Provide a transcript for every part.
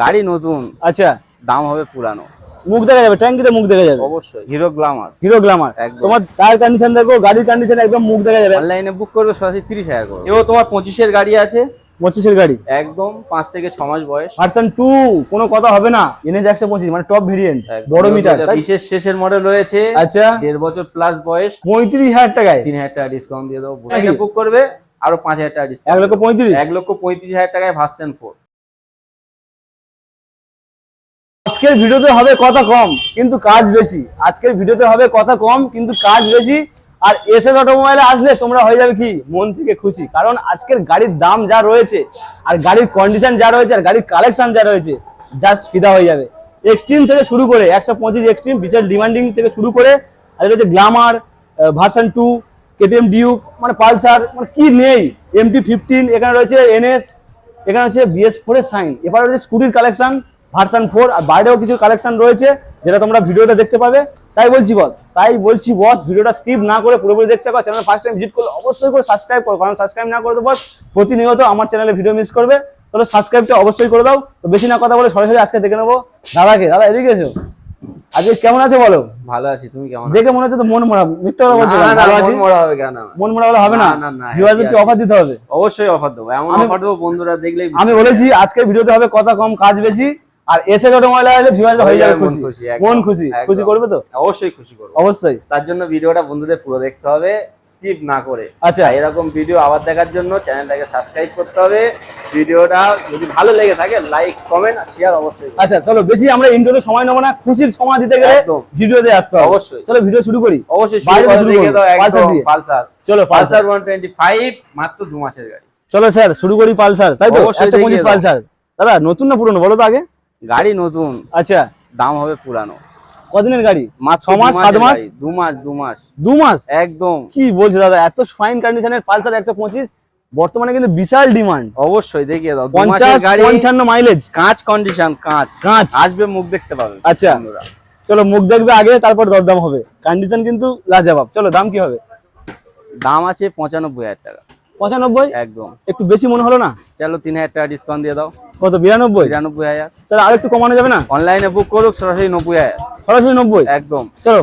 গাড়ি নতুন। আচ্ছা। দাম হবে পুরানো। মুখ দেখা যাবে ট্যাঙ্কিতে মুখ দেখা যাবে? অবশ্যই হিরো গ্লামার। Hero Glamour. তোমার টায়ার কন্ডিশন দেখো গাড়ির কন্ডিশন একদম মুখ দেখা যাবে। অনলাইনে বুক করবে সরাসরি তিরিশ হাজার করে। এও তোমার পঁচিশের গাড়ি আছে। পঁচিশের গাড়ি? একদম পাঁচ থেকে ছ মাস বয়স। ভার্সন টু কোনো কথা হবে না। এনএস একশো পঁচিশ মানে টপ ভেরিয়েন্ট বড় মিটার? বিশেষ শেষের মডেল রয়েছে। আচ্ছা। দেড় বছর প্লাস বয়স। পঁয়ত্রিশ হাজার টাকায়? তিন হাজার টাকা ডিসকাউন্ট দিয়ে দেবো। বুক করবে আরও পাঁচ হাজার টাকা এক ডিসকাউন্ট লক্ষ পঁয়ত্রিশ? এক লক্ষ পঁয়ত্রিশ হাজার টাকায় ভার্সন ফোর আজকের ভিডিওতে হবে কথা কম, কিন্তু কাজ বেশি। আজকের ভিডিওতে হবে কথা কম, কিন্তু কাজ বেশি। আর এস অটোমোবাইলে আসলে তোমরা হয়ে যাবে কি? মন থেকে খুশি। কারণ আজকের গাড়ির দাম যা রয়েছে, আর গাড়ির কন্ডিশন যা রয়েছে, আর গাড়ির কালেকশন যা রয়েছে জাস্ট ফিদা হয়ে যাবে। এক্সট্রিম থেকে শুরু করে, একশো পঁচিশ এক্সট্রিম বিশাল ডিমান্ডিং থেকে শুরু করে, আর রয়েছে Glamour version two KTM Duke মানে পালসার মানে কি নেই? এমটি ফিফটিন এখানে রয়েছে এনএস এখানে হচ্ছে বিএস ফোর এর সাইন এবার রয়েছে স্কুটির কালেকশন ভার্সন ফোর আর বাইরেও কিছু কালেকশন রয়েছে যেটা তোমরা ভিডিওটা দেখতে পাবে। তাই বলছি বস তাই বলছি বস ভিডিওটা স্কিপ না করে পুরোপুরি দেখতে পাবে চ্যানেল ফার্স্ট টাইম ভিজিট করলে অবশ্যই করে সাবস্ক্রাইব করো কারণ সাবস্ক্রাইব না করে তো বস প্রতিনিয়ত আমার চ্যানেলে ভিডিও মিস করবে। তাহলে সাবস্ক্রাইবটা অবশ্যই করে দাও। তো বেশি না কথা বলে সরাসরি আজকে দেখে নেব। দাদাকে দাদা এদিকে এসো। আজকে কেমন আছে বলো? ভালো আছি তুমি কেমন দেখে মনে হচ্ছে তো মন মরা মিথ্যা কথা বলছো না? না, মন মরা হবে কেন? মন মরা হলে হবে না? না, না, ভিউয়ারদেরকে অফার দিতে হবে? অবশ্যই অফার দেবো। এমন অফার দেবো বন্ধুরা দেখলেই আমি বলেছি আজকে ভিডিওতে হবে কথা কম কাজ বেশি। আর এসে ছোট মহিলা হলে ভিউয়ার হয়ে যাবে খুশি। মন খুশি। খুশি করবে তো? অবশ্যই খুশি করব। অবশ্যই। তার জন্য ভিডিওটা বন্ধুদের পুরো দেখতে হবে স্কিপ না করে। আচ্ছা। এরকম ভিডিও আবার দেখার জন্য চ্যানেলটাকে সাবস্ক্রাইব করতে হবে। ভিডিওটা যদি ভালো লেগে থাকে লাইক কমেন্ট শেয়ার অবশ্যই আচ্ছা চলো বেশি আমরা ইন্টারভিউ সময় নেব না। খুশির সময় দিতে গেলে। ভিডিওতে আসতে হবে। অবশ্যই। চলো ভিডিও শুরু করি। অবশ্যই শুরু করে দেখে দাও পালসার একদম। পালসার। চলো Pulsar. Pulsar one twenty five মাত্র দু মাসের গাড়ি। চলো স্যার শুরু করি পালসার। তাই তো? অবশ্যই একশো পঁচিশ দেখিয়ে দাও। পালসার। দাদা নতুন না পুরনো? বলো তো আগে। গাড়ি নতুন। আচ্ছা। দাম হবে পুরানো। কদিনের গাড়ি? মাত্র ছ মাস সাত মাস দু মাস দু মাস। দু মাস একদম। কি বলছো দাদা এত ফাইন কন্ডিশনের পালসার একশো পঁচিশ বর্তমানে কিন্তু বিশাল ডিমান্ড অবশ্যই দেখিয়ে দাও। পঞ্চাশ পঞ্চান্ন মাইলেজ কাঁচ কন্ডিশন কাঁচ। কাঁচ। আসবে মুখ দেখতে পাবে আচ্ছা। চলো মুখ দেখবে আগে তারপর দরদাম হবে। কন্ডিশন কিন্তু লাজবাব। চলো দাম কি হবে? দাম আছে পঁচানব্বই হাজার টাকা। পঁচানব্বই? একদম। একটু বেশি মনে হলো না? চলো তিন হাজার টাকা ডিসকাউন্ট দিয়ে দাও। কত বিরানব্বই? বিরানব্বই হাজার। চলো আর একটু কমানো যাবে না? অনলাইনে বুক করুক সরাসরি নব্বই হাজার। সরাসরি নব্বই? একদম। চলো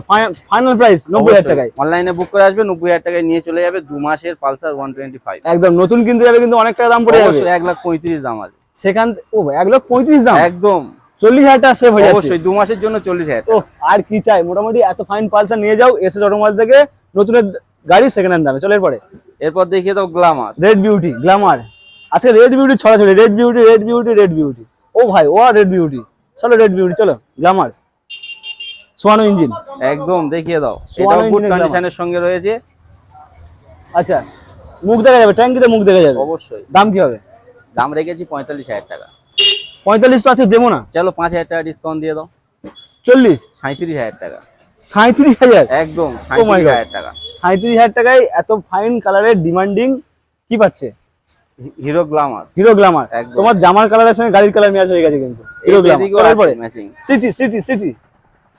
ফাইনাল প্রাইস নব্বই হাজার টাকায়। অনলাইনে বুক করে আসবে নব্বই হাজার টাকায় নিয়ে চলে যাবে দু মাসের পালসার ওয়ান টোয়েন্টি ফাইভ একদম নতুন কিনতে যাবে কিন্তু অনেক টাকা দাম পড়ে যাবে। এক লাখ পঁয়ত্রিশ দাম আছে। সেখান ও এক লক্ষ পঁয়ত্রিশ দাম? একদম। চল্লিশ হাজার টাকা সেভ হয়ে যাচ্ছে। অবশ্যই দু মাসের জন্য চল্লিশ হাজার আর কি চাই? মোটামুটি এত ফাইন পালসার নিয়ে যাও এসে অটোমোবাইল থেকে নতুনের গাড়ি সেকেন্ড হ্যান্ড দামে চলো এরপরে। এরপর দেখিয়ে দাও গ্লামার রেড বিউটি গ্ল্যামার আজকে রেড বিউটি ছড়াছড়ি red beauty red beauty red beauty ও ভাই ও রেড বিউটি চলো রেড বিউটি চলো গ্ল্যামার সোয়ানো ইঞ্জিন একদম দেখিয়ে দাও। এটাও গুড কন্ডিশনের সঙ্গে রয়েছে। আচ্ছা মুখ দেখা যাবে ট্যাঙ্কিতে মুখ দেখা যাবে। অবশ্যই। দাম কি হবে? দাম রেখেছি পঁয়তাল্লিশ হাজার টাকা। পঁয়তাল্লিশ তো আছে দেবো না। চলো পাঁচ হাজার টাকা ডিসকাউন্ট দিয়ে দাও। চল্লিশ। সাঁত্রিশ হাজার টাকা। সাঁত্রিশ হাজার। একদম Oh সাঁত্রিশ. হাজার টাকা। সাঁত্রিশ হাজার টাকায় এত ফাইন কালারের ডিমান্ডিং কি পাচ্ছে? হিরো গ্লামার হিরো একদম। তোমার জামার কালারের সঙ্গে গাড়ির কালার ম্যাচ হয়ে গেছে কিন্তু। Hero matching CT CT CT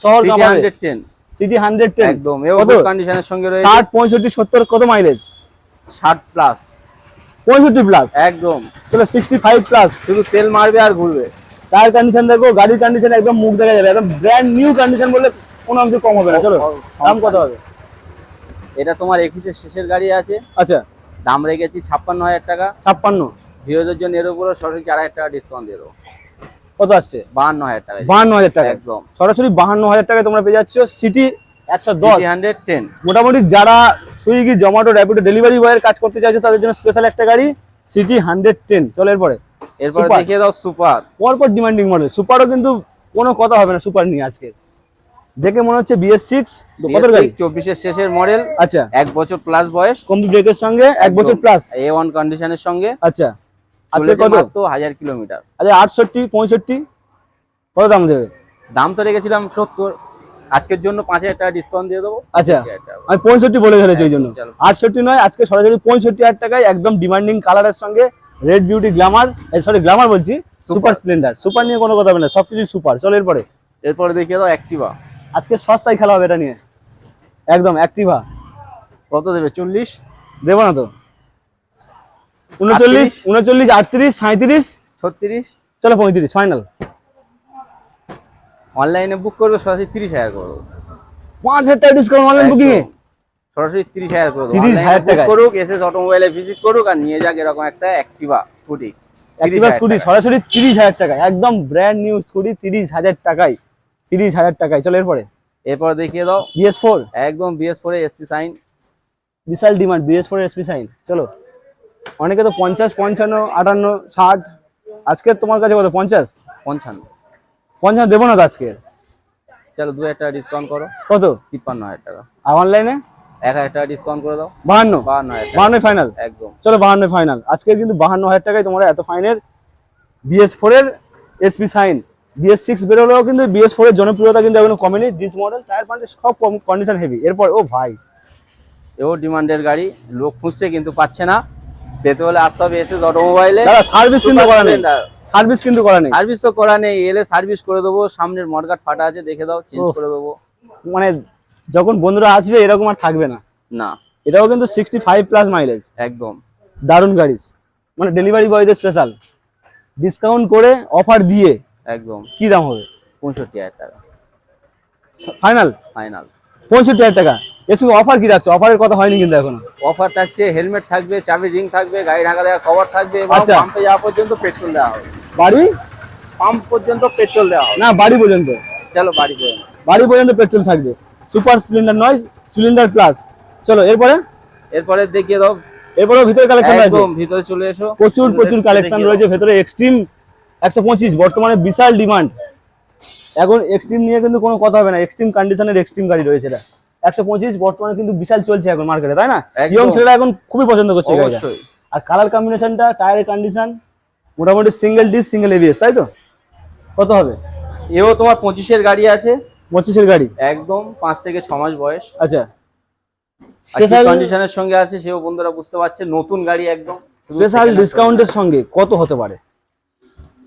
শহর hundred ten CT hundred ten একদম? কন্ডিশনের সঙ্গে রয়েছে। ষাট পঁয়ষট্টি সত্তর কত মাইলেজ ষাট প্লাস পঁয়ষট্টি প্লাস একদম। চলো সিক্সটি ফাইভ প্লাস শুধু তেল মারবে আর ঘুরবে। টায়ার কন্ডিশন দেখো গাড়ির কন্ডিশন একদম মুখ দেখা যাবে। একদম ব্র্যান্ড নিউ কন্ডিশন বললে কোনো অংশে কম হবে না চলো। দাম কত হবে? এটা তোমার একুশের শেষের গাড়ি আছে। আচ্ছা। দাম রেখেছি ছাপ্পান্ন হাজার টাকা। ছাপ্পান্ন। ভিউজের জন্য এর উপরে সরাসরি চার হাজার টাকা ডিসকাউন্ট দেবো। কত আসছে? বাহান্ন হাজার টাকা। বাহান্ন হাজার টাকা। একদম। সরাসরি বাহান্ন হাজার টাকায় তোমরা পেয়ে যাচ্ছ সিটি একশো দশ। হান্ড্রেড টেন মোটামুটি যারা সুইগি জোম্যাটো র্যাপিডো ডেলিভারি বয়ের কাজ করতে চাইছো তাদের জন্য স্পেশাল একটা গাড়ি সিটি হান্ড্রেড টেন চলো এরপরে। এরপরে। দেখিয়ে দাও সুপার পরপর ডিমান্ডিং মডেল সুপারও কিন্তু কোনো কথা হবে না সুপার নিয়ে আজকে। দেখে মনে হচ্ছে বিএস সিক্স কত গাড়ি? চব্বিশের শেষের মডেল আচ্ছা। এক বছর প্লাস বয়স। কম্পি ব্রেকের সঙ্গে এক বছর প্লাস এ ওয়ান কন্ডিশনের সঙ্গে। আচ্ছা। আজকে কত? মাত্র হাজার কিলোমিটার। আচ্ছা আটষট্টি পঁয়ষট্টি? কত দাম দেবে? দাম তো রেখেছিলাম সত্তর। আজকের জন্য পাঁচ হাজার টাকা ডিসকাউন্ট দিয়ে দেবো। আচ্ছা আমি পঁয়ষট্টি বলে ফেলেছি ওই জন্য। আটষট্টি নয় আজকে সরাসরি পঁয়ষট্টি হাজার টাকায় একদম ডিমান্ডিং কালারের সঙ্গে red beauty Glamour sorry Glamour বলছি সুপার স্প্লেন্ডার সুপার নিয়ে কোনো কথা হবে না সবকিছু সুপার চলো এরপরে। এরপরে দেখিয়ে দাও অ্যাক্টিভা আজকে সস্তায় খেলা হবে এটা নিয়ে। একদম অ্যাক্টিভা। কত দেবে? চল্লিশ? দেবো না তো। উনচল্লিশ উনচল্লিশ আটত্রিশ সাঁত্রিশ ছত্রিশ? চলো পঁয়ত্রিশ ফাইনাল অনলাইনে বুক করবে সরাসরি তিরিশ হাজার করে দেবো। পাঁচ হাজার টাকা ডিসকাউন্ট অনলাইন বুকিং এ। সরাসরি তিরিশ হাজার করে দেবো। 30,000 Online এ book টাকায়। করুক এসএস অটোমোবাইলে ভিজিট করুক আর নিয়ে যাক এরকম একটা অ্যাক্টিভা স্কুটি অ্যাক্টিভা স্কুটি সরাসরি তিরিশ হাজার টাকায়। একদম ব্র্যান্ড নিউ স্কুটি তিরিশ হাজার টাকায়। তিরিশ হাজার টাকায়। চলো এরপরে। এরপর দেখিয়ে দাও। বিএস ফোর একদম বিএস ফোরে এসপি সাইন বিশাল demand BS four SP Shine চলো। অনেকে তো পঞ্চাশ পঞ্চান্ন আটান্ন ষাট। আজকে তোমার কাছে কত? পঞ্চাশ? পঞ্চান্ন। পঞ্চান্ন দেবো না তো আজকে। চলো দু হাজার টাকা ডিসকাউন্ট করো। কত? তিপ্পান্ন হাজার টাকা। আর অনলাইনে এক হাজার টাকা ডিসকাউন্ট করে দাও। বাহান্ন। বাহান্ন হাজার বাহান্ন ফাইনাল একদম। চলো বাহান্ন ফাইনাল আজকে কিন্তু বাহান্ন হাজার টাকায় তোমরা এত ফাইনের বিএস ফোর এর এসপি সাইন বিএস সিক্স বেরোলেও কিন্তু বিএস ফোর এর জনপ্রিয়তা কিন্তু এখনও কমেনি। ডিস মডেল টায়ার পান্টে সব কন্ডিশন হেভি এরপর ও ভাই। এও ডিমান্ডের গাড়ি লোক খুঁজছে কিন্তু পাচ্ছে না। পেতে হলে আসতে হবে এসএস অটোমোবাইলে সার্ভিস কিন্তু করা নেই। সার্ভিস কিন্তু করা নেই। সার্ভিস তো করা নেই। এলে সার্ভিস করে দেবো। সামনের মডগার্ড ফাটা আছে দেখে দাও চেঞ্জ করে দেবো। মানে যখন বন্ধুরা আসবে এরকম আর থাকবে না। না। এটাও কিন্তু সিক্সটি ফাইভ প্লাস মাইলেজ একদম। দারুণ গাড়ি। মানে ডেলিভারি বয়দের স্পেশাল ডিসকাউন্ট করে অফার দিয়ে একদম। কি দাম হবে? পঁয়ষট্টি হাজার টাকা। ফাইনাল? ফাইনাল। পঁয়ষট্টি হাজার টাকা। সঙ্গে অফার কি রাখছো অফারের কথা হয়নি কিন্তু এখনও। অফার থাকছে হেলমেট থাকবে চাবি রিং থাকবে গাড়ি ঢাকা দেওয়া কভার থাকবে আচ্ছা। পাম্পে যাওয়া পর্যন্ত পেট্রোল দেওয়া হবে। বাড়ি? পাম্প পর্যন্ত পেট্রোল দেওয়া হবে। না বাড়ি পর্যন্ত। চলো বাড়ি নাও। বাড়ি পর্যন্ত পেট্রোল থাকবে। সুপার স্প্লেন্ডার নয় সিলিন্ডার প্লাস চলো এরপরে? এরপরে দেখিয়ে দাও। এরপরেও ভিতরে কালেকশন একদম ভিতরে চলে এসো। প্রচুর প্রচুর কালেকশন রয়েছে। ভেতরে এক্সট্রিম একশো পঁচিশ বর্তমানে বিশাল ডিমান্ড। এখন এক্সট্রিম নিয়ে কিন্তু কোনো কথা হবে না। এক্সট্রিম কন্ডিশনের এক্সট্রিম গাড়ি রয়েছে এটা। একশো পঁচিশ বর্তমানে কিন্তু বিশাল চলছে এখন মার্কেটে তাই না? ইয়ং ছেলেরা এখন খুবই পছন্দ করছে আর কালার কম্বিনেশনটা টায়ারের কন্ডিশন মোটামুটি সিঙ্গেল ডিস সিঙ্গেল এবিএস তাই তো? কত হবে? এও তোমার পঁচিশের গাড়ি আছে। পঁচিশের গাড়ি? একদম পাঁচ থেকে ছ মাস বয়স। আচ্ছা। স্পেশাল কন্ডিশনের সঙ্গে আছে সেও বন্ধুরা বুঝতে পারছে। নতুন গাড়ি একদম। স্পেশাল ডিসকাউন্টের সঙ্গে কত হতে পারে?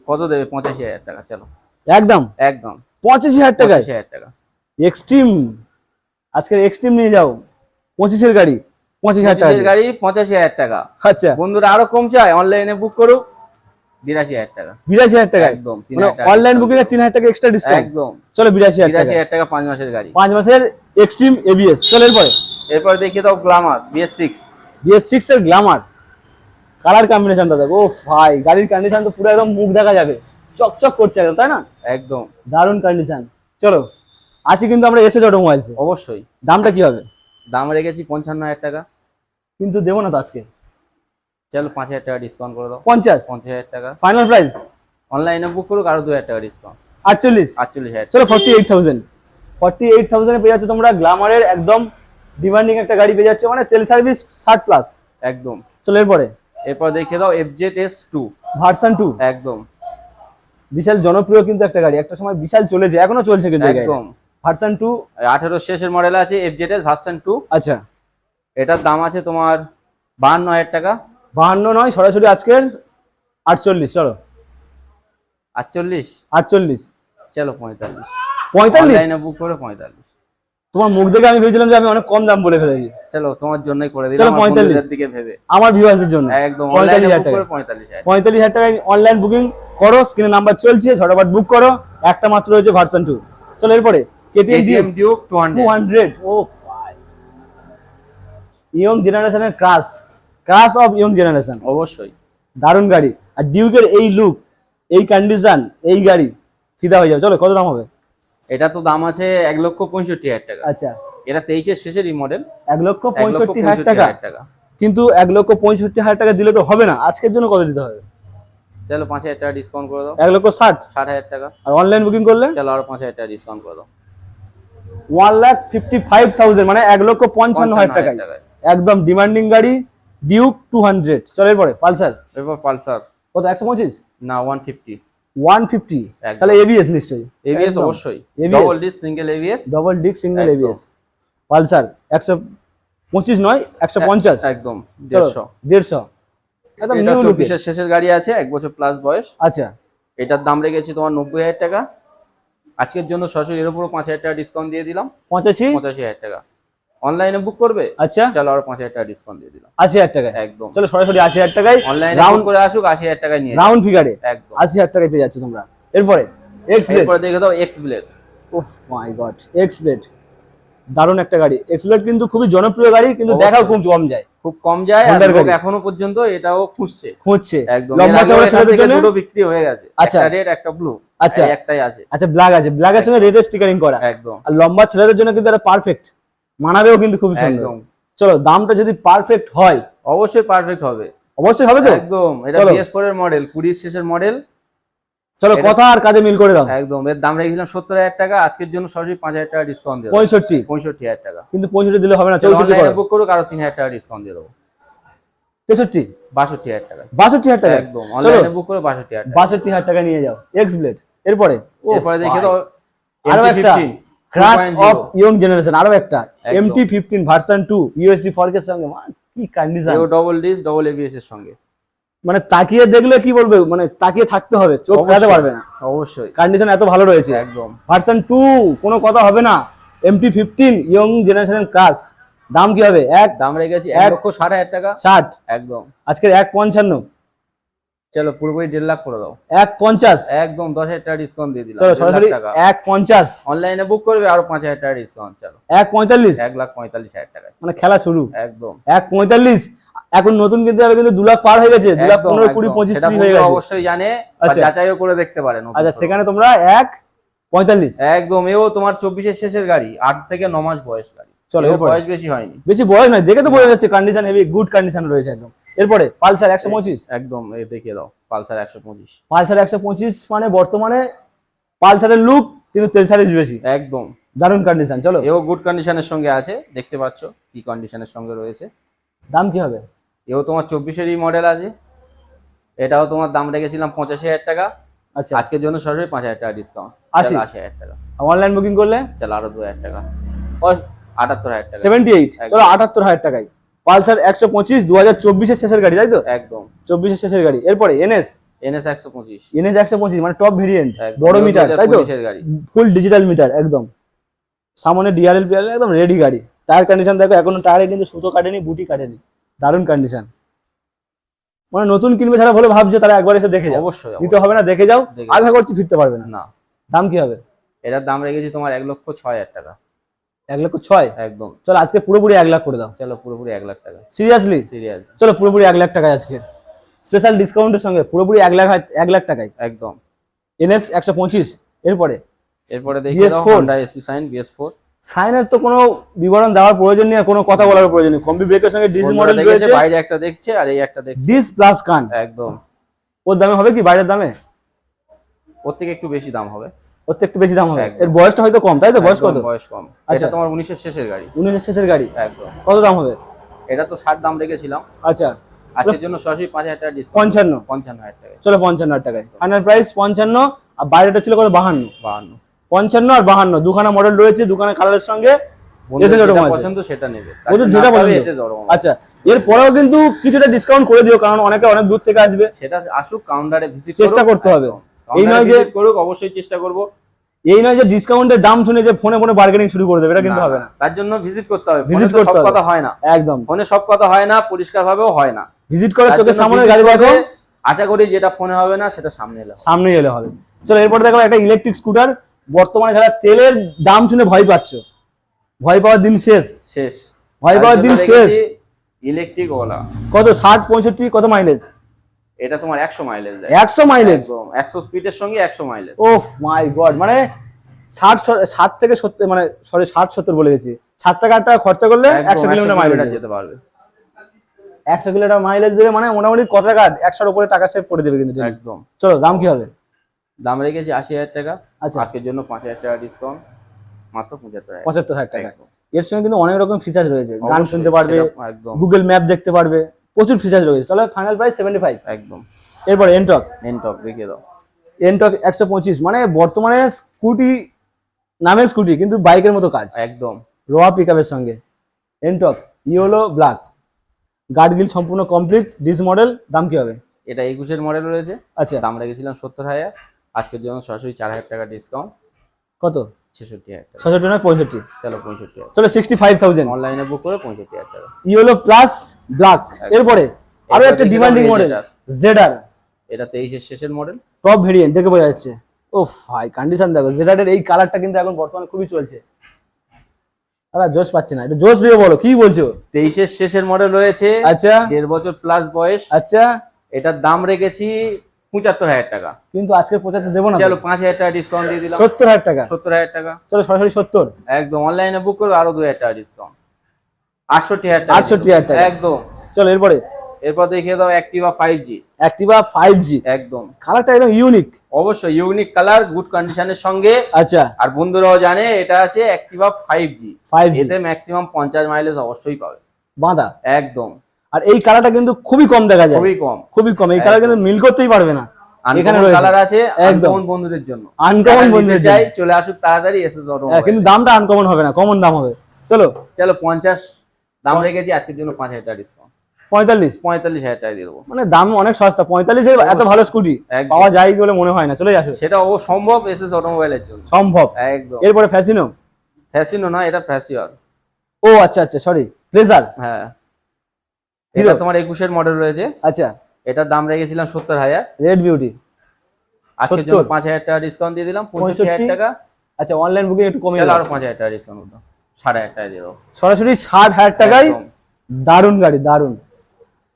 কত দেবে? পঁচাশি হাজার টাকা চলো। একদম? একদম। পঁচিশ হাজার টাকায়? পঁচাশি হাজার টাকা। এক্সট্রিম। আজকের এক্সট্রিম নিয়ে যাও। পঁচিশের গাড়ি। পঁচিশ হাজার টাকা। গাড়ি পঁচাশি হাজার টাকা। আচ্ছা। বন্ধুরা আরও কম চায় অনলাইনে বুক করুক। বিরাশি হাজার টাকা। বিরাশি হাজার টাকা একদম, মানে অনলাইন বুকিং এর তিন হাজার টাকা এক্সট্রা ডিসকাউন্ট একদম। চলো বিরাশি হাজার বিরাশি টাকা। হাজার টাকা পাঁচ মাসের গাড়ি। পাঁচ মাসের এক্সট্রিম এবিএস চলো এরপরে। এরপর দেখিয়ে দাও Glamour BS six BS six এর গ্লামার কালার কম্বিনেশনটা দেখো ও ভাই গাড়ির কন্ডিশন তো পুরো একদম মুখ দেখা যাবে। চকচক করছে একদম তাই না? একদম। দারুণ কন্ডিশন চলো আছি কিন্তু আমরা এসএস অটোমোবাইলস অবশ্যই। দামটা কি হবে? দাম রেখেছি পঞ্চান্ন হাজার টাকা। কিন্তু দেবো না তো আজকে। চলো পাঁচ হাজার টাকা ডিসকাউন্ট করে দাও। পঞ্চাশ। পঞ্চাশ হাজার টাকা। ফাইনাল প্রাইস অনলাইনে বুক করুক আরও দু হাজার টাকা ডিসকাউন্ট আটচল্লিশ। আটচল্লিশ হাজার। চলো forty eight thousand forty eight থাউজেন্ডে পেয়ে যাচ্ছ তোমরা গ্লামারের একদম ডিমান্ডিং একটা গাড়ি পেয়ে যাচ্ছে মানে তেল সার্ভিস ষাট প্লাস একদম। চলো এরপরে। এরপর দেখিয়ে দাও FZ S two version two একদম। বিশাল জনপ্রিয় কিন্তু একটা গাড়ি। একটা সময় বিশাল চলেছে এখনও চলছে কিন্তু একদম। ভার্সন টু আঠেরো শেষের মডেল আছে এফজেড এস ভার্সন টু আচ্ছা। এটার দাম আছে তোমার বাহান্ন হাজার টাকা। বাহান্ন নয় সরাসরি আজকের আটচল্লিশ চলো। আটচল্লিশ? আটচল্লিশ। চলো পঁয়তাল্লিশ। পঁয়তাল্লিশ? বুক করে পঁয়তাল্লিশ। তোমার মুখ দেখে আমি ভেবেছিলাম যে আমি অনেক কম দাম বলে ফেলেছি। চলো তোমার জন্যই করে চলো, 45 বন্ধুদের দিকে ভেবে। আমার ভিউয়ার্সের জন্য। একদম অনলাইনে বুক টাকা। করে টাকায় অনলাইন বুকিং স্ক্রিনে নাম্বার চলছে বুক করো একটা মাত্র হয়েছে ভার্সন টু চলো এরপরে KTM Duke two two hundred hundred young জেনারেশনের crush crush of young generation. অবশ্যই। দারুণ গাড়ি। আর ডিউকের এই লুক এই কন্ডিশন এই গাড়ি ফিদা হয়ে যাবে। চলো কত দাম হবে? এটা তো দাম আছে এক লক্ষ পঁয়ষট্টি হাজার টাকা। আচ্ছা। এটা তেইশের শেষেরই মডেল এক লক্ষ পঁয়ষট্টি হাজার টাকা। টাকা। কিন্তু এক লক্ষ পঁয়ষট্টি হাজার টাকা দিলে তো হবে না। আজকের জন্য কত দিতে হবে? চলো পাঁচ হাজার টাকা ডিসকাউন্ট করে দাও। এক লক্ষ ষাট। ষাট হাজার টাকা। আর অনলাইন বুকিং করলে? চলো আরও পাঁচ হাজার টাকা ডিসকাউন্ট করে দাও। One lakh fifty five thousand মানে এক লক্ষ পঞ্চান্ন হাজার টাকায়। একদম ডিমান্ডিং গাড়ি ডিউক টু হান্ড্রেড চলো এরপরে পালসার। এরপর পালসার। কত একশো পঁচিশ? না ওয়ান ফিফটি ওয়ান ফিফটি। তাহলে এবিএস নিশ্চয়ই। এবিএস অবশ্যই। Double disc single ABS double disc single. ABS Pulsar একশো পঁচিশ নয় একশো পঞ্চাশ। একদম দেড়শো। দেড়শো। চব্বিশের শেষের গাড়ি আছে এক বছর প্লাস বয়স। আচ্ছা। এটার দাম রেখেছি তোমার নব্বই হাজার টাকা। আজকের জন্য সরাসরি এর উপরও পাঁচ হাজার টাকা ডিসকাউন্ট দিয়ে দিলাম। পঁচাশি? পঁচাশি হাজার টাকা। অনলাইনে বুক করবে? আচ্ছা। চলো আরও পাঁচ হাজার টাকা ডিসকাউন্ট দিয়ে দিলাম। আশি হাজার টাকায়? একদম। চলো সরাসরি আশি হাজার টাকায়। অনলাইনে রাউন্ড করে আসুক আশি হাজার টাকায় নিয়ে রাউন্ড ফিগারে একদম। আশি হাজার টাকায় পেয়ে যাচ্ছ তোমরা। এরপরে এক্স এরপরে দেখে দাও X blade oh my god X blade দারুণ একটা গাড়ি। এক্স কিন্তু খুবই জনপ্রিয় গাড়ি কিন্তু দেখাও খুব কম যায়। খুব কম যায় আর। এখনও পর্যন্ত এটাও খুঁজছে। খুঁজছে। একদম। লম্বা চওড়া ছেলেদের জন্য? দুটো বিক্রি হয়ে গেছে। আচ্ছা। রেড একটা ব্লু আচ্ছা। একটাই আছে। আচ্ছা ব্ল্যাক আছে। ব্ল্যাক এর সঙ্গে রেডের স্টিকারিং করা। একদম। আর লম্বা ছেলেদের জন্য কিন্তু এটা পারফেক্ট মানাবেও কিন্তু খুব সুন্দর। একদম। চলো দামটা যদি পারফেক্ট হয়? অবশ্যই পারফেক্ট হবে। অবশ্যই হবে তো? একদম। এটা চলো। বিএস ফোর এর মডেল কুড়ির শেষের মডেল চলো কথা আর কাজে মিল করে দাও। একদম এর দাম রেখেছিলাম সত্তর হাজার টাকা আজকের জন্য সরাসরি পাঁচ হাজার টাকা ডিসকাউন্ট দেবো। পঁয়ষট্টি। পঁয়ষট্টি হাজার টাকা। কিন্তু পঁয়ষট্টি দিলে হবে না চৌষট্টি বুক করুক আরও তিন হাজার টাকা ডিসকাউন্ট দিয়ে দেবো। তেষট্টি? বাষট্টি হাজার টাকা। বাষট্টি হাজার টাকা? একদম অনলাইনে বুক করে বাষট্টি হাজার টাকা। বাষট্টি হাজার টাকা নিয়ে যাও এক্স ব্লেড এরপরে এরপরে দেখে তো আরও একটা। ক্রাশ অফ ইয়ং জেনারেশন আরও একটা। MT fifteen version two USD ফর্কের সঙ্গে মান কি condition double disc double ABS এর সঙ্গে। মানে তাকিয়ে দেখলে কি বলবে? মানে তাকিয়ে থাকতে হবে চোখ ফেরাতে পারবে না। অবশ্যই। কন্ডিশন এত ভালো রয়েছে। একদম। ভার্সন টু কোনো কথা হবে না। এমটি ফিফটিন ইয়ং জেনারেশনের ক্রাশ দাম কি হবে? এক দাম রেখেছি এক লক্ষ ষাট হাজার টাকা। ষাট। একদম। আজকের এক পঞ্চান্ন। চলো পুরোপুরি দেড় লাখ করে দাও। এক পঞ্চাশ। একদম দশ হাজার টাকা ডিসকাউন্ট দিয়ে দিলাম। চলো সরাসরি এক পঞ্চাশ। অনলাইনে বুক করবে আরও পাঁচ হাজার টাকা ডিসকাউন্ট চলো। এক পঁয়তাল্লিশ। এক লাখ পঁয়তাল্লিশ হাজার টাকা। মানে খেলা শুরু। একদম। এক পঁয়তাল্লিশ। এখন নতুন কিনতে হবে কিন্তু দু লাখ পার হয়ে গেছে দু লাখ পনেরো কুড়ি পঁচিশ হয়ে গেছে। অবশ্যই জানে আচ্ছা। যাচাইও করে দেখতে পারে নতুন আচ্ছা সেখানে তোমরা এক পঁয়তাল্লিশ। একদম এও তোমার চব্বিশের শেষের গাড়ি আট থেকে ন মাস বয়স গাড়ি। চলো, বয়স বেশি হয়নি। বেশি বয়স নয় দেখে তো বোঝা যাচ্ছে কন্ডিশন হেভি গুড কন্ডিশন রয়েছে একদম। এরপরে পালসার একশো পঁচিশ। একদম দেখিয়ে দাও পালসার একশো পঁচিশ। পালসার একশো পঁচিশ মানে বর্তমানে পালসারের লুক কিন্তু তেলসারের বেশি। একদম। দারুণ কন্ডিশন চলো। এও গুড কন্ডিশনের সঙ্গে আছে দেখতে পাচ্ছ কি কন্ডিশনের সঙ্গে রয়েছে। দাম কি হবে? এও তোমার চব্বিশেরই মডেল আছে। এটাও তোমার দাম রেখেছিলাম পঁচাশি হাজার টাকা। আচ্ছা। আজকের জন্য সরাসরি পাঁচ হাজার টাকা ডিসকাউন্ট আশি? আশি হাজার টাকা। অনলাইন বুকিং করলে? চলো আরও দু হাজার টাকা। আটাত্তর হাজার টাকা। সেভেন্টি এইট চলো আটাত্তর হাজার টাকায়। পালসার একশো পঁচিশ দু হাজার চব্বিশের শেষের গাড়ি তাই তো? একদম। চব্বিশের শেষের গাড়ি। এরপরে এনএস এনএস একশো পঁচিশ। এনএস একশো পঁচিশ মানে টপ ভেরিয়েন্ট বড় মিটার তাই তো? 2025 এর গাড়ি। ফুল ডিজিটাল মিটার একদম। সামনে ডিআরএল পিআরএল একদম রেডি গাড়ি। টায়ার কন্ডিশন দেখো এখনও টায়ারে কিন্তু সুতো কাটেনি বুটি কাটেনি। দারুণ কন্ডিশন মানে নতুন কিনবে যারা বলে ভাবছ তারা একবার এসে দেখে যাও। অবশ্যই হবে না দেখে যাও আশা করছি ফিরতে পারবে না। না। দাম কি হবে? এটার দাম রেখেছি তোমার এক লক্ষ ছয় হাজার টাকা। এক লক্ষ ছয়? একদম। চলো আজকে পুরোপুরি এক লাখ করে দাও। চলো পুরোপুরি এক লাখ টাকা। সিরিয়াসলি সিরিয়াস চলো পুরোপুরি এক লাখ টাকায় আজকে। স্পেশাল ডিসকাউন্টের সঙ্গে পুরোপুরি এক লাখ এক লাখ টাকায়। একদম। এনএস একশো পঁচিশ। এরপরে? এরপরে BS4 Honda SP Shine BS four সাইনের তো কোনো বিবরণ দেওয়ার প্রয়োজন নেই আর কোনো কথা বলার প্রয়োজন নেই। কম্পি ব্রেকের সঙ্গে ডিস মডেল রয়েছে। বাইরে একটা দেখছে আর এই একটা দেখছে। ডিস প্লাস কান একদম। ওর দামে হবে কি বাইরের দামে? ওর থেকে একটু বেশি দাম হবে। ওর থেকে একটু বেশি দাম হবে। এর বয়সটা হয়তো কম তাই তো? বয়স কত? বয়স কম। আচ্ছা। তোমার উনিশের শেষের গাড়ি। উনিশের শেষের গাড়ি। একদম। কত দাম হবে? এটা তো ষাট দাম রেখেছিলাম। আচ্ছা। আজকের জন্য সরাসরি পাঁচ হাজার টাকা ডিসকাউন্ট পঞ্চান্ন। পঞ্চান্ন হাজার টাকা চলো পঞ্চান্ন হাজার টাকায়। ফাইনাল প্রাইস পঞ্চান্ন আর বাইরেটা ছিল কত? বাহান্ন। বাহান্ন। পঞ্চান্ন আর বাহান্ন। দুখানা মডেল রয়েছে দুখানা কালারের সঙ্গে পছন্দ সেটা নেবে। যেটা। আচ্ছা এর কিন্তু কিছুটা ডিসকাউন্ট করে দিও কারণ অনেকে অনেক দূর থেকে আসবে। সেটা আসুক কাউন্টারে ভিজিট চেষ্টা করতে হবে। এই নয় যে- করুক অবশ্যই চেষ্টা করব। এই নয় যে ডিসকাউন্টের দাম শুনে যে ফোনে ফোনে বার্গেনিং শুরু করে দেবে এটা কিন্তু হবে না। তার জন্য ভিজিট করতে হবে। ভিজিট করতে সব কথা হয় না। একদম। ফোনে সব কথা হয় না পরিষ্কার ভাবেও হয় না। ভিজিট করে চোখের সামনে গাড়ি দেখো। আশা করি যেটা ফোনে হবে না সেটা সামনে এলো সামনে এলে হবে। চলো এরপর দেখো একটা ইলেকট্রিক স্কুটার বর্তমানে যারা তেলের দাম শুনে ভয় পাচ্ছ ভয় পাওয়ার দিন শেষ। শেষ। ভয় পাওয়ার দিন শেষ। ইলেকট্রিক ওলা। কত ষাট পঁয়ষট্টি কত মাইলেজ এটা তোমার একশো মাইলেজ একশো মাইলেজ একশো স্পিডের সঙ্গে একশো মাইলেজ ও মাই গড মানে ষাট স- ষাট থেকে সত্তর মানে সরি ষাট সত্তর বলে গেছি ষাট টাকা আট টাকা খরচা করলে একশো কিলোমিটার মাইলেজ যেতে পারবে। একশো কিলোমিটার মাইলেজ দেবে মানে মোটামুটি কত টাকা একশোর উপরে টাকা সেভ করে দেবে কিন্তু একদম। চলো দাম কি হবে? দাম রেখেছি আশি হাজার টাকা। আচ্ছা। আজকের জন্য পাঁচ হাজার টাকা ডিসকাউন্ট মাত্র পঁচাত্তর পঁচাত্তর হাজার টাকা। এর সঙ্গে কিন্তু অনেক রকম ফিচার্স রয়েছে। গান শুনতে পারবে গুগল ম্যাপ দেখতে পারবে প্রচুর ফিচার্স রয়েছে। চলো ফাইনাল প্রাইস সেভেন্টি ফাইভ একদম। এরপরে এনটক এনটক দেখিয়ে দাও। এনটক একশো পঁচিশ মানে বর্তমানে স্কুটি নামে স্কুটি কিন্তু বাইকের মতো কাজ। একদম। রোয়া পিক সঙ্গে। এনটক ইয়েলো ব্ল্যাক গার্ডগিল সম্পূর্ণ কমপ্লিট ডিস মডেল দাম কি হবে? এটা একুশের মডেল রয়েছে। আচ্ছা। দাম রেখেছিলাম সত্তর হাজার। আজকের জন্য সরাসরি চার হাজার টাকা ডিসকাউন্ট কত? ছেষট্টি হাজার টাকা। নয় পঁয়ষট্টি? চলো পঁয়ষট্টি হাজার। চলো সিক্সটি ফাইভ থাউজেন্ড অনলাইনে বুক করে পঁয়ষট্টি হাজার টাকা। ইয়েলো প্লাস ব্ল্যাক এরপরে আরও একটা ডিমান্ডিং মডেল। জেডার এটা তেইশের শেষের মডেল টপ ভেরিয়েন্ট দেখে বোঝা যাচ্ছে। ও ভাই কন্ডিশন দেখো। জেটারের এই কালারটা কিন্তু এখন বর্তমানে খুবই চলছে। দাদা জোশ পাচ্ছে না। এটা জোশ দিয়ে বলো কি বলছো? তেইশের শেষের মডেল রয়েছে। আচ্ছা। দেড় বছর প্লাস বয়স। আচ্ছা। এটার দাম রেখেছি পঁচাত্তর হাজার টাকা। কিন্তু আজকে পঁচাত্তর দেবো না চলো পাঁচ হাজার টাকা ডিসকাউন্ট দিয়ে দিলাম। সত্তর হাজার টাকা। সত্তর হাজার টাকা। চলো সরাসরি সত্তর। একদম অনলাইনে বুক করবে আরও দু হাজার টাকা ডিসকাউন্ট আটষট্টি হাজার টাকা। আটষট্টি হাজার টাকা। একদম। চলো এরপরে। এরপর দেখিয়ে দাও Activa five G Activa five G একদম। কালারটা একদম ইউনিক অবশ্যই ইউনিক কালার গুড কন্ডিশনের সঙ্গে। আচ্ছা। আর বন্ধুরাও জানে এটা আছে অ্যাক্টিভা ফাইভ জি ফাইভ এতে ম্যাক্সিমাম পঞ্চাশ মাইলেজ অবশ্যই পাবে। বাঁধা। একদম। আর এই কালারটা কিন্তু খুবই কম দেখা যায়। খুবই কম। খুবই কম। এই কালার কিন্তু মিল করতেই পারবে না। এখানে কালার আছে একদম। বন্ধুদের জন্য। আনকমন বন্ধুদের চাই চলে আসুক তাড়াতাড়ি এসে অটো হ্যাঁ, কিন্তু দামটা আনকমন হবে না কমন দাম হবে। চলো। চলো পঞ্চাশ দাম রেখেছি আজকের জন্য টাকা ডিসকাউন্ট দিয়ে দেবো। মানে দাম অনেক সস্তা পঁয়তাল্লিশে এত ভালো স্কুটি। পাওয়া যায় বলে মনে হয় না চলে আসো। সেটা ও সম্ভব অটোমোবাইলের জন্য। সম্ভব। একদম। এরপরে ফ্যাসিনো ফ্যাসিনো না এটা ফ্যাসিওর ও আচ্ছা আচ্ছা সরি প্লেজার হ্যাঁ? এটা তোমার একুশের মডেল রয়েছে। আচ্ছা। এটার দাম রেখেছিলাম সত্তর হাজার। রেড বিউটি আজকের জন্য 70? পাঁচ হাজার টাকা ডিসকাউন্ট দিয়ে দিলাম পঁয়ষট্টি হাজার টাকা। আচ্ছা অনলাইন বুকিং একটু কমে আরও পাঁচ হাজার টাকা ডিসকাউন্ট দাও সাড়ে হাজার টাকা দিয়ে দেবো সরাসরি ষাট হাজার টাকায়। দারুণ গাড়ি দারুণ।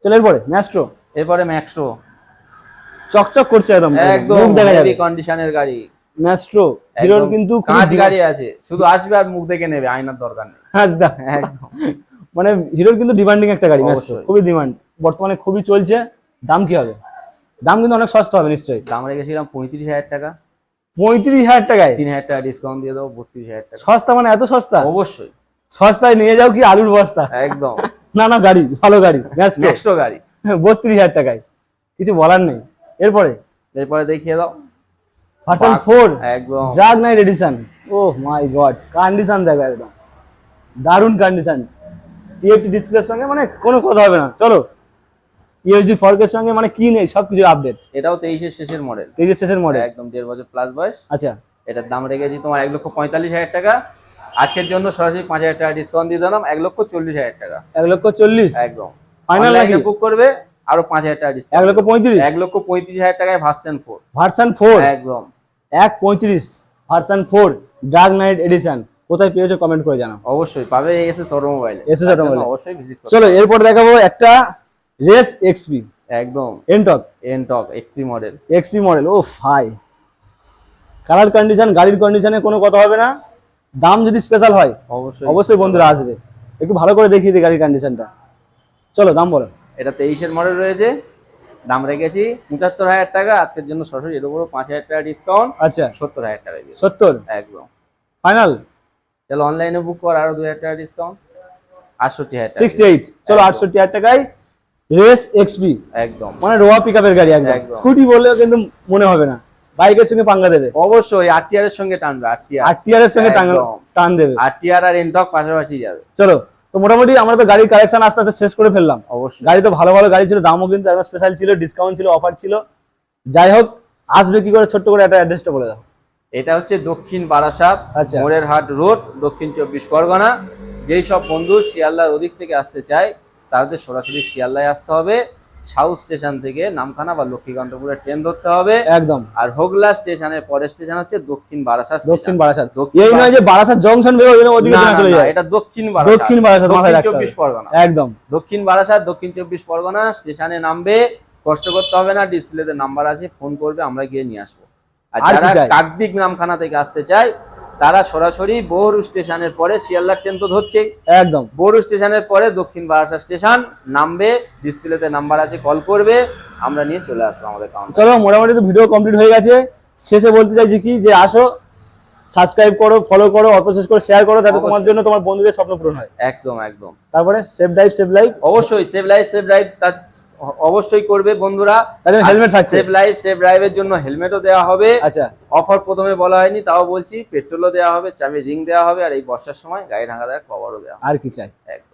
চলো এরপরে ম্যাস্ট্রো এরপরে ম্যাক্সট্রো চকচক করছে একদম একদম দেখা যাবে। কন্ডিশনের গাড়ি। ম্যাস্ট্রো হিরোর কিন্তু ডিমান্ড- গাড়ি আছে শুধু আসবে আর মুখ দেখে নেবে আয়নার দরকার নেই। আচ্ছা, একদম। মানে হিরোর কিন্তু ডিমান্ডিং একটা গাড়ি। খুবই ডিমান্ড বর্তমানে খুবই চলছে। দাম কি হবে? দাম কিন্তু অনেক সস্তা হবে নিশ্চয়ই। দাম রেখেছিলাম পঁয়ত্রিশ হাজার টাকা। পঁয়ত্রিশ হাজার টাকায়? তিন হাজার টাকা ডিসকাউন্ট দিয়ে দেবো বত্রিশ হাজার টাকা। সস্তা মানে এত সস্তা? অবশ্যই। সস্তায় নিয়ে যাও কি আলুর বস্তা? একদম। না না গাড়ি ভালো গাড়ি ম্যাক্সট্রো গাড়ি। বত্রিশ হাজার টাকায়। কিছু বলার নেই। এরপরে? এরপরে দেখিয়ে দাও। ভার্সন ফোর একদম। Dark knight edition oh my god condition দেখো একদম। দারুণ কন্ডিশন টিএফটি ডিসপ্লের সঙ্গে মানে কোনো কথা হবে না। চলো ইউএসডি ফর্কের সঙ্গে মানে কি নেই সবকিছু আপডেট এটাও তেইশের শেষের মডেল যে শেষের মডেল একদম দেড় বছর প্লাস বয়স। আচ্ছা। এটার দাম রেখেছি তোমার এক লক্ষ পঁয়তাল্লিশ হাজার টাকা। আজকের জন্য সরাসরি পাঁচ হাজার টাকা ডিসকাউন্ট দিয়ে দিলাম এক লক্ষ চল্লিশ হাজার টাকা। এক লক্ষ চল্লিশ? একদম। Final নাকি? বুক করবে আরও পাঁচ হাজার টাকা ডিসকাউন্ট এক লক্ষ পঁয়ত্রিশ? এক লক্ষ পঁয়ত্রিশ হাজার টাকায় ভার্সন ফোর ভার্সন ফোর একদম। এক পঁয়ত্রিশ version four dark knight edition কোথায় পেয়েছ কমেন্ট করে জানাও। অবশ্যই পাবে এস এস অটোমোবাইলে SS Automobile। অবশ্যই ভিজিট করো চলো এরপর দেখাবো একটা রেস এক্সপি একদম। Ntorq Ntorq XP model XP model ও ফাই কালার কন্ডিশন গাড়ির কন্ডিশনে কোনো কথা হবে না। দাম যদি স্পেশাল হয় অবশ্যই। অবশ্যই বন্ধুরা আসবে। একটু ভালো করে দেখিয়ে দিই গাড়ির কন্ডিশনটা চলো দাম বলো। এটা তেইশের মডেল রয়েছে। দাম রেখেছি পঁচাত্তর হাজার টাকা। আজকের জন্য সরাসরি এর উপরও পাঁচ হাজার টাকা ডিসকাউন্ট আচ্ছা। সত্তর হাজার টাকা সত্তর? একদম। ফাইনাল তাহলে অনলাইনে বুক কর আরও দু হাজার টাকা ডিসকাউন্ট আটষট্টি হাজার টাকা। সিক্সটি এইট চলো একদম। আটষট্টি হাজার টাকায় রেস এক্সপি একদম। মানে রোয়া পিক আপের গাড়ি একদম। স্কুটি বললেও কিন্তু মনে হবে না। বাইকের সঙ্গে পাঙ্গা দেবে। অবশ্যই আরটিআর এর সঙ্গে টানবে আরটিআর আর টিআর এর সঙ্গে। টান দেবে। আরটিআর আর এনটক পাশাপাশি যাবে। চলো তো মোটামুটি আমরা তো গাড়ির কালেকশন আস্তে আস্তে শেষ করে ফেললাম। অবশ্যই। গাড়ি তো ভালো ভালো গাড়ি ছিল দামও কিন্তু একদম স্পেশাল ছিল ডিসকাউন্ট ছিল অফার ছিল। যাই হোক আসবে কি করে? ছোট্ট করে একটা অ্যাড্রেসটা বলে দাও। এটা হচ্ছে দক্ষিণ বারাসাত আচ্ছা। মোড়ের হাট রোড দক্ষিণ চব্বিশ পরগনা। যেই সব বন্ধু শিয়ালদার ওদিক থেকে আসতে চায় তাদের সরাসরি শিয়ালদায় আসতে হবে। সাউথ স্টেশন থেকে নামখানা বা লক্ষ্মীকান্তপুরের ট্রেন ধরতে হবে। একদম। আর হোগলা স্টেশনের পরের স্টেশন হচ্ছে দক্ষিণ বারাসাত দক্ষিণ বারাসাত। এই নয় যে বারাসাত জংশন বেরো ওই ওদিকে চলে যায়। এটা দক্ষিণ বারাসাত। দক্ষিণ বারাসাত মাথায় রাখতে চব্বিশ হবে। পরগনা। একদম। দক্ষিণ বারাসাত দক্ষিণ চব্বিশ পরগনা স্টেশনে নামবে। কষ্ট করতে হবে না ডিসপ্লেতে নাম্বার আছে ফোন করবে আমরা গিয়ে নিয়ে আসব। আর যারা নামখানা থেকে আসতে চায় তারা সরাসরি বোর স্টেশনের পরে শিয়ালদা ট্রেন তো ধরছেই। একদম। বহুরু স্টেশনের পরে দক্ষিণ বারাসা স্টেশন নামবে ডিসপ্লেতে নাম্বার আছে কল করবে আমরা নিয়ে চলে আসব আমাদের চলো মোটামুটি তো ভিডিও কমপ্লিট হয়ে গেছে। শেষে বলতে চাইছি কি যে আসো সাবস্ক্রাইব করো ফলো করো অপশেষ করে শেয়ার করো যাতে তোমার জন্য তোমার বন্ধুদের স্বপ্ন পূরণ হয়। একদম একদম। তারপরে সেভ ড্রাইভ সেভ লাইফ অবশ্যই সেভ লাইফ সেভ ড্রাইভ তার অবশ্যই করবে বন্ধুরা। তাহলে হেলমেট থাকছে। সেভ লাইফ সেভ ড্রাইভের জন্য হেলমেটও দেওয়া হবে। আচ্ছা। অফার প্রথমে বলা হয়নি তাও বলছি পেট্রোলও দেওয়া হবে চাবি রিং দেওয়া হবে আর এই বর্ষার সময় গাড়ি ঢাকা দেওয়ার কভারও দেওয়া আর কি চাই? একদম।